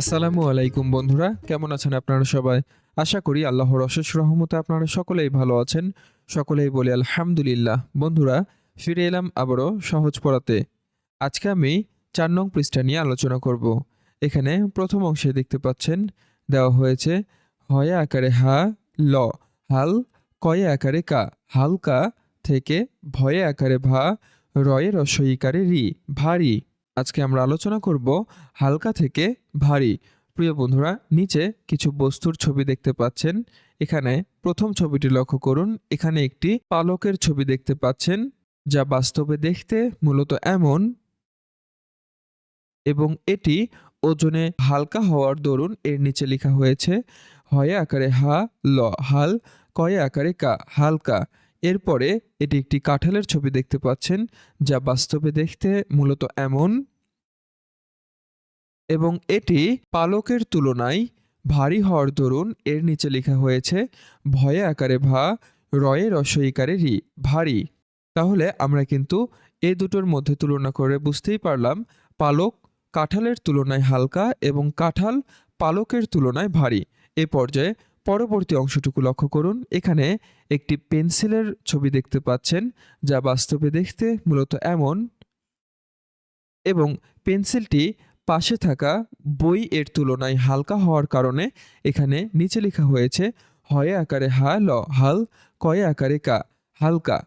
আসসালামু আলাইকুম বন্ধুরা, কেমন আছেন আপনারা সবাই? আশা করি আল্লাহর অশেষ রহমতে আপনারা সকলেই ভালো আছেন। সকলেই বলি আলহামদুলিল্লাহ। বন্ধুরা, ফিরে এলাম আবারও সহজ পড়াতে। আজকে আমি চার নং পৃষ্ঠা নিয়ে আলোচনা করব। এখানে প্রথম অংশে দেখতে পাচ্ছেন, দেওয়া হয়েছে, হয়ে আকারে হা, ল। হাল, কয়ে আকারে কা। হালকা থেকে ভয়ে আকারে ভা, রয়ে রসইকারে রি। ভারী। আজকে আমরা আলোচনা করব হালকা থেকে ভারী। প্রিয় বন্ধুরা, নিচে কিছু বস্তুর ছবি দেখতে পাচ্ছেন। এখানে প্রথম ছবিটি লক্ষ্য করুন। এখানে একটি পালকের ছবি দেখতে পাচ্ছেন, যা বাস্তবে দেখতে মূলত এমন এবং এটি ওজনে হালকা হওয়ার দরুন এর নিচে লেখা হয়েছে, হয়ে আকারে হা, ল, হাল, কয়ে আকারে কা, হালকা। এরপরে এটি একটি কাঁঠালের ছবি দেখতে পাচ্ছেন, যা বাস্তবে দেখতে মূলত এমন এবং এটি পালকের তুলনায় ভারী হওয়ার দরুন এর নিচে লেখা হয়েছে, ভয়ে আকারে ভা, রয়ে রসইকারে রি, ভারী। তাহলে আমরা কিন্তু এ দুটোর মধ্যে তুলনা করে বুঝতেই পারলাম, পালক কাঁঠালের তুলনায় হালকা এবং কাঁঠাল পালকের তুলনায় ভারী। এ পর্যায়ে পরবর্তী অংশটুকু লক্ষ্য করুন। এখানে একটি পেন্সিলের ছবি দেখতে পাচ্ছেন, যা বাস্তবে দেখতে মূলত এমন এবং পেন্সিলটি পাশে থাকা বই এর তুলনায় হালকা হওয়ার কারণে এখানে নিচে লেখা হয়েছে, হয়ে আকারে হা, ল, হাল, কয়ে আকারে কা, হালকা।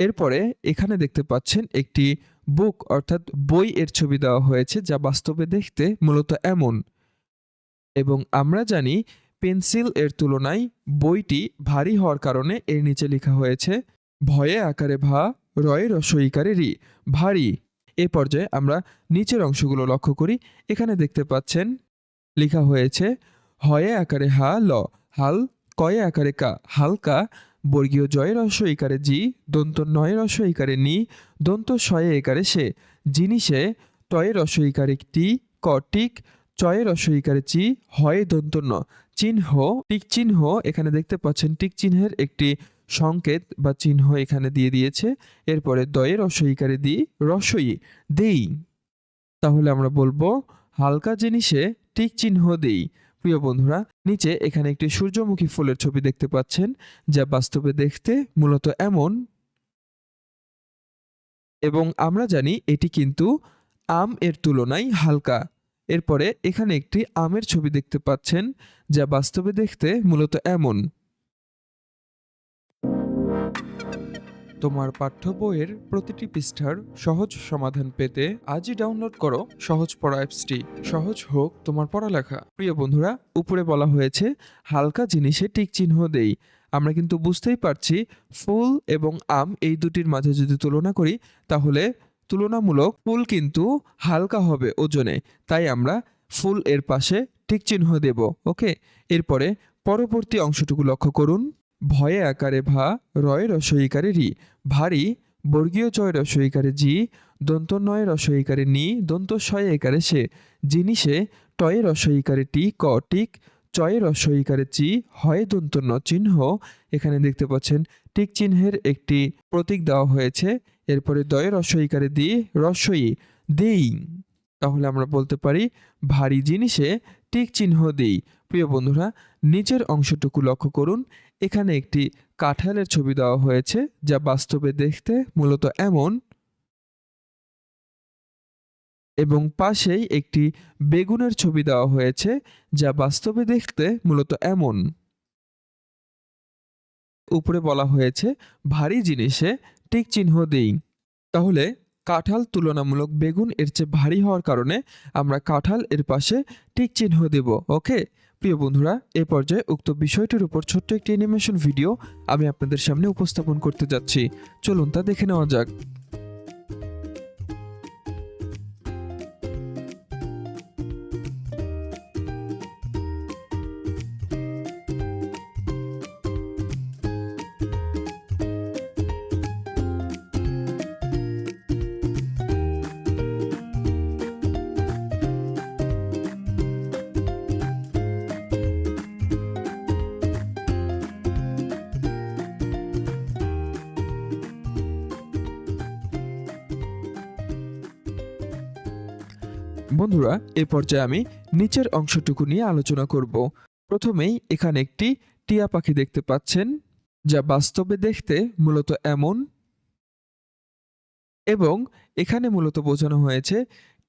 এরপরে এখানে দেখতে পাচ্ছেন একটি বুক, অর্থাৎ বই এর ছবি দেওয়া হয়েছে, যা বাস্তবে দেখতে মূলত এমন। এবং আমরা জানি পেন্সিল এর তুলনায় বইটি ভারী হওয়ার কারণে এর নিচে লেখা হয়েছে, ভয়ে আকারে ভা, রয়ে রসইকারে রি, ভারী। এ পর্যায়ে আমরা নিচের অংশগুলো লক্ষ্য করি। এখানে দেখতে পাচ্ছেন, লেখা হয়েছে, হয়ে আকারে হা, ল, হাল, কয়ে আকারে কা, হালকা, বর্গীয় জয় রস ইকারে জি, দন্ত নয় রস ইকারে নি, দন্ত শয়ে একারে সে, জিনিসে টয়ে রস ইকারে টি, ক, টিক চয়ে রস চি হয় দন্ত ন চিহ্ন, টিক চিহ্ন এখানে দেখতে পাচ্ছেন। টিক চিহ্নের একটি সংকেত বা চিহ্ন এখানে দিয়ে দিয়েছে। এরপরে দয়ে রসইকারে দি রসই, দেই। তাহলে আমরা বলব, হালকা জিনিসে টিক চিহ্ন দেই। প্রিয় বন্ধুরা, নিচে এখানে একটি সূর্যমুখী ফুলের ছবি দেখতে পাচ্ছেন, যা বাস্তবে দেখতে মূলত এমন। এবং আমরা জানি এটি কিন্তু আম এর তুলনায় হালকা। এরপরে এখানে একটি আমের ছবি দেখতে পাচ্ছেন, যা বাস্তবে দেখতে মূলত এমন। তোমার পাঠ্য বইয়ের প্রতিটি পৃষ্ঠার সহজ সমাধান পেতে আজই ডাউনলোড করো সহজ পড়া অ্যাপসটি। সহজ হোক তোমার পড়ালেখা। প্রিয় বন্ধুরা, উপরে বলা হয়েছে, হালকা জিনিসে টিক চিহ্ন দেই। আমরা কিন্তু বুঝতেই পারছি, ফুল এবং আম এই দুটির মাঝে যদি তুলনা করি, তাহলে তুলনামূলক ফুল কিন্তু হালকা হবে ওজনে, তাই আমরা ফুল এর পাশে টিক চিহ্ন দেব, ওকে? এরপরে পরবর্তী অংশটুকু লক্ষ্য করুন। ভয়ে আকারে ভা, রয় রসইকারে রি, ভারী, বর্গীয় চয় রসইকারে জি, দন্ত নয় রসইকারে নি, দন্ত শয় একারে সে জিনিসে টয় রসইকারে টি, ক টিক চয়ে রসইকারে চি হয় দন্ত ন চিহ্ন। এখানে দেখতে পাচ্ছেন টিক চিহ্নের একটি প্রতীক দেওয়া হয়েছে। এরপরে দয়ে রসইকারে দি রসই, দেই। তাহলে আমরা বলতে পারি, ভারী জিনিসে টিক চিহ্ন দেই। প্রিয় বন্ধুরা, নিচের অংশটুকু লক্ষ্য করুন। এখানে একটি কাঁঠালের ছবি দেওয়া হয়েছে, যা বাস্তবে দেখতে মূলত এমন এবং পাশেই একটি বেগুনের ছবি দেওয়া হয়েছে, যা বাস্তবে দেখতে মূলত এমন। উপরে বলা হয়েছে, ভারী জিনিসে টিক চিহ্ন দেই। তাহলে কাঁঠাল তুলনামূলক বেগুন এর চেয়ে ভারী হওয়ার কারণে আমরা কাঁঠাল এর পাশে টিক চিহ্ন দেব, ওকে? প্রিয় বন্ধুরা, এ পর্যায়ে উক্ত বিষয়টির উপর ছোট্ট একটি অ্যানিমেশন ভিডিও আমি আপনাদের সামনে উপস্থাপন করতে যাচ্ছি। চলুন তা দেখে নেওয়া যাক। বন্ধুরা, এ পর্যায়ে আমি নিচের অংশটুকু নিয়ে আলোচনা করব। প্রথমেই এখানে একটি টিয়া পাখি দেখতে পাচ্ছেন, যা বাস্তবে দেখতে মূলত এমন এবং এখানে মূলত বোঝানো হয়েছে,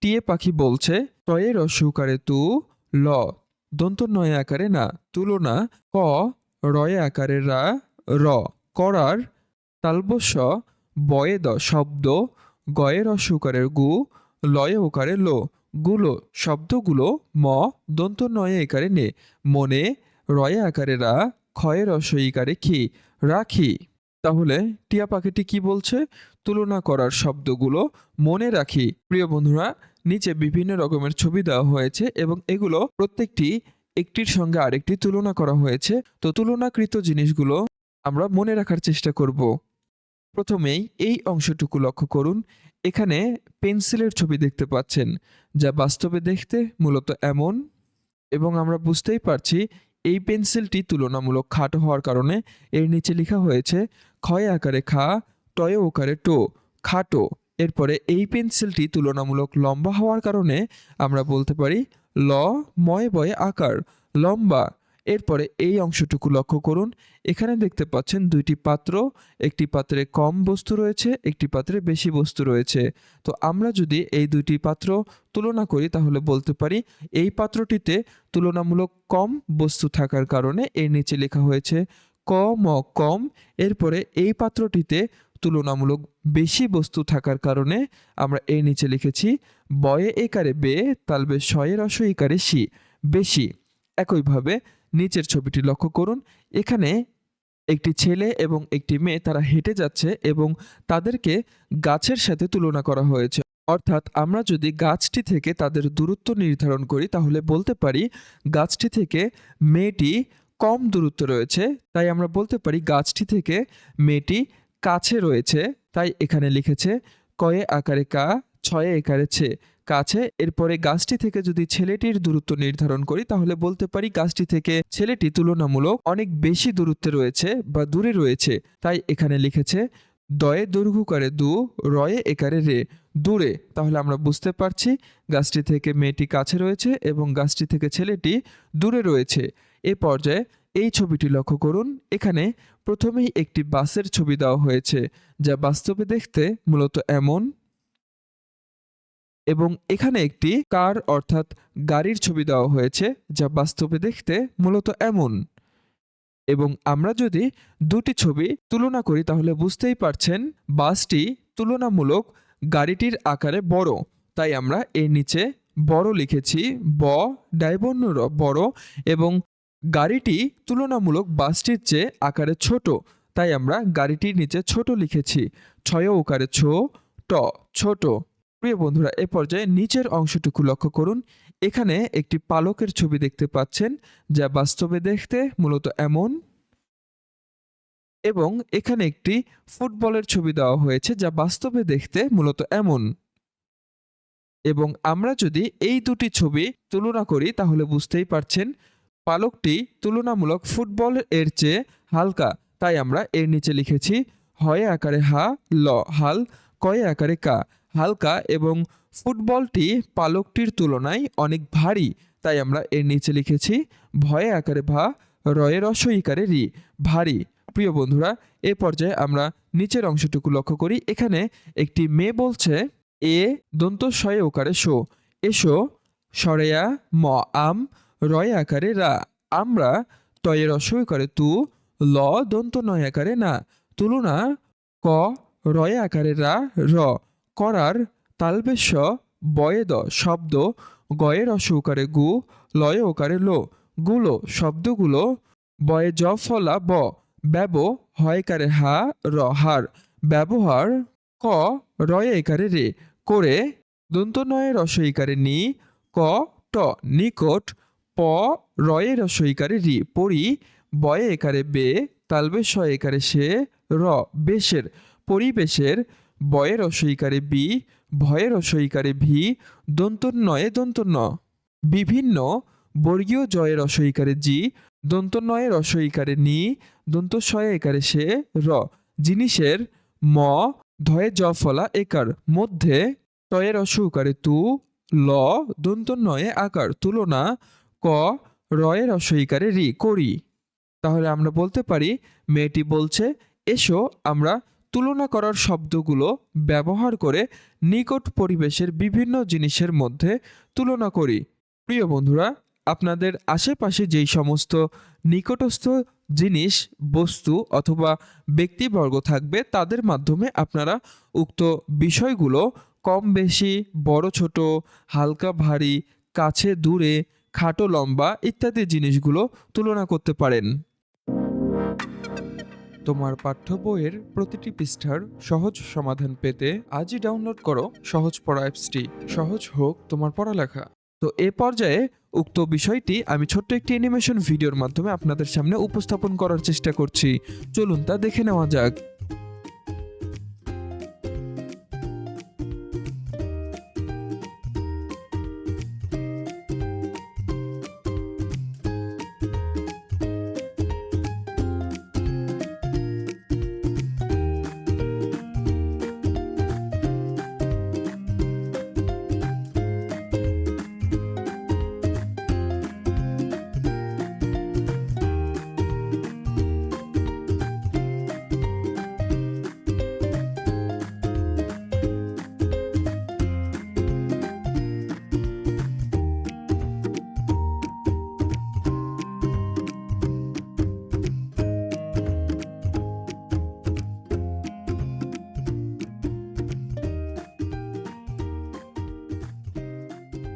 টিয়ে পাখি বলছে টয়ের অসুকারে তু ল দন্ত নয় আকারে না, তুলনা ক, রয়ে আকারে রা, র, করার তালবস্য বয়ে দ শব্দ, গয়ের অসুকারের গু, লয়ে ওকারে লো গুলো, শব্দগুলো ম দন্ত নয়ে একারে নে। মনে, রয়ে আকারে রা ক্ষয়ের অসইকারে খি, রাখি। তাহলে টিয়া পাখিটি কি বলছে? তুলনা করার শব্দগুলো মনে রাখি। প্রিয় বন্ধুরা, নিচে বিভিন্ন রকমের ছবি দেওয়া হয়েছে এবং এগুলো প্রত্যেকটি একটির সঙ্গে আরেকটি তুলনা করা হয়েছে। তো তুলনাকৃত জিনিসগুলো আমরা মনে রাখার চেষ্টা করব। প্রথমেই এই অংশটুকু লক্ষ্য করুন। এখানে পেন্সিলের ছবি দেখতে পাচ্ছেন, যা বাস্তবে দেখতে মূলত এমন এবং আমরা বুঝতেই পারছি এই পেন্সিলটি তুলনামূলক খাটো হওয়ার কারণে এর নিচে লেখা হয়েছে, ক্ষয় আকারে খা, টয় ওকারে টো, খাটো। এরপরে এই পেন্সিলটি তুলনামূলক লম্বা হওয়ার কারণে আমরা বলতে পারি ল, ময় বয়ে আকার, লম্বা এরপরে এই অংশটুকু লক্ষ্য করুন। এখানে দেখতে পাচ্ছেন দুইটি পাত্র, একটি পাত্রে কম বস্তু রয়েছে, একটি পাত্রে বেশি বস্তু রয়েছে। তো আমরা যদি এই দুইটি পাত্র তুলনা করি তাহলে বলতে পারি এই পাত্রটিতে তুলনামূলক কম বস্তু থাকার কারণে এর নিচে লেখা হয়েছে ক ম কম। এরপরে এই পাত্রটিতে তুলনামূলক বেশি বস্তু থাকার কারণে আমরা এর নিচে লিখেছি বয়ে একারে বে, তালবে শয়ের অস ইকারে সি বেশি। একইভাবে নিচের ছবিটি লক্ষ্য করুন। এখানে একটি ছেলে এবং একটি মেয়ে তারা হেঁটে যাচ্ছে এবং তাদেরকে গাছের সাথে তুলনা করা হয়েছে। অর্থাৎ আমরা যদি গাছটি থেকে তাদের দূরত্ব নির্ধারণ করি, তাহলে বলতে পারি গাছটি থেকে মেয়েটি কম দূরত্ব রয়েছে। তাই আমরা বলতে পারি গাছটি থেকে মেয়েটি কাছে রয়েছে। তাই এখানে লিখেছে, কয়ে আকারে কা, ছয়ে একারে ছে। কাছে, এরপরে গাছটি থেকে যদি ছেলেটির দূরত্ব নির্ধারণ করি, তাহলে বলতে পারি গাছটি থেকে ছেলেটি তুলনামূলক অনেক বেশি দূরত্বে রয়েছে বা দূরে রয়েছে। তাই এখানে লিখেছে, দয়ে দৈর্ঘ্যকারে দু, রয়ে একারে রে, দূরে। তাহলে আমরা বুঝতে পারছি গাছটি থেকে মেয়েটি কাছে রয়েছে এবং গাছটি থেকে ছেলেটি দূরে রয়েছে। এ পর্যায়ে এই ছবিটি লক্ষ্য করুন। এখানে প্রথমেই একটি বাসের ছবি দেওয়া হয়েছে, যা বাস্তবে দেখতে মূলত এমন। এবং এখানে একটি কার অর্থাৎ গাড়ির ছবি দেওয়া হয়েছে, যা বাস্তবে দেখতে মূলত এমন। এবং আমরা যদি দুটি ছবি তুলনা করি, তাহলে বুঝতেই পারছেন বাসটি তুলনামূলক গাড়িটির আকারে বড়। তাই আমরা এর নিচে বড় লিখেছি, ব ডাইবন্য র, বড়, এবং গাড়িটি তুলনামূলক বাসটির চেয়ে আকারে ছোট। তাই আমরা গাড়িটির নিচে ছোট লিখেছি, ছয় ওকারে ছো, ট, ছোট। প্রিয় বন্ধুরা, এ পর্যায়ে নিচের অংশটুকু লক্ষ্য করুন। এখানে একটি পালকের ছবি দেখতে পাচ্ছেন, যা বাস্তবে দেখতে মূলত এমন এবং এখানে একটি ফুটবলের ছবি দেওয়া হয়েছে, যা বাস্তবে দেখতে মূলত এমন। এবং আমরা যদি এই দুটি ছবি তুলনা করি, তাহলে বুঝতেই পারছেন, পালকটি তুলনামূলক ফুটবল এর চেয়ে হালকা। তাই আমরা এর নিচে লিখেছি, হয় আকারে হা, ল, হাল, কয়ে আকারে কা। হালকা এবং ফুটবলটি পালকটির তুলনায় অনেক ভারী। তাই আমরা এর নিচে লিখেছি, ভয়ে আকারে ভা রয়ের অসইকারে রি, ভারী। প্রিয় বন্ধুরা, এ পর্যায়ে আমরা নিচের অংশটুকু লক্ষ্য করি। এখানে একটি মেয়ে বলছে, এ দন্ত শয়ে ওকারে শো। এসো, সরেয়া ম আম, রয় আকারে রা। আমরা তয়ের অসই করে তু, ল দন্ত নয় আকারে না। তুলনা ক রয় আকারে রা, র। করার তালবেশ বয়ে দ শব্দ, গয়ের অসৌকারে গু, লয়ে ওকারে লো। গুলো শব্দগুলো বয়ে জ ফলা ব। ব্যব, হয়কারে হা, র, হার। ব্যবহার ক, রয়ে একারে রে। করে দন্ত নয়ে রসইকারে নি, ক, ট, নিকট। প, রয়ে রসইকারে রি। পরি বয়ে একারে বে তালবেশ একারে সে, র, বেশের। পরিবেশের বয়ের রসইকারে বি, ভয়ের রসইকারে ভি দন্ত নয়ে দন্ত ন। বিভিন্ন বর্গীয় জয়ের রসইকারে জি দন্ত নয়ে রসইকারে নি দন্ত শয়ে একারে সে, র। জিনিসের ম, ধয়ে জ ফলা একার। মধ্যে তয়ের অসৌকারে তু, ল দন্তন্বয়ে আকার। তুলনা ক, রয়ের অসইকারে রি, করি। তাহলে আমরা বলতে পারি, মেয়েটি বলছে, এসো, আমরা তুলনা করার শব্দগুলো ব্যবহার করে নিকট পরিবেশের বিভিন্ন জিনিসের মধ্যে তুলনা করি। প্রিয় বন্ধুরা, আপনাদের আশেপাশে যেই সমস্ত নিকটস্থ জিনিস, বস্তু অথবা ব্যক্তিবর্গ থাকবে, তাদের মাধ্যমে আপনারা উক্ত বিষয়গুলো কম বেশি, বড় ছোট, হালকা ভারী, কাছে দূরে, খাটো লম্বা ইত্যাদি জিনিসগুলো তুলনা করতে পারেন। তোমার পাঠ্য বইয়ের প্রতিটি পৃষ্ঠার সহজ সমাধান পেতে আজই ডাউনলোড করো সহজ পড়া অ্যাপসটি। সহজ হোক তোমার পড়ালেখা। তো এ পর্যায়ে উক্ত বিষয়টি আমি ছোট্ট একটি অ্যানিমেশন ভিডিওর মাধ্যমে আপনাদের সামনে উপস্থাপন করার চেষ্টা করছি। চলুন তা দেখে নেওয়া যাক।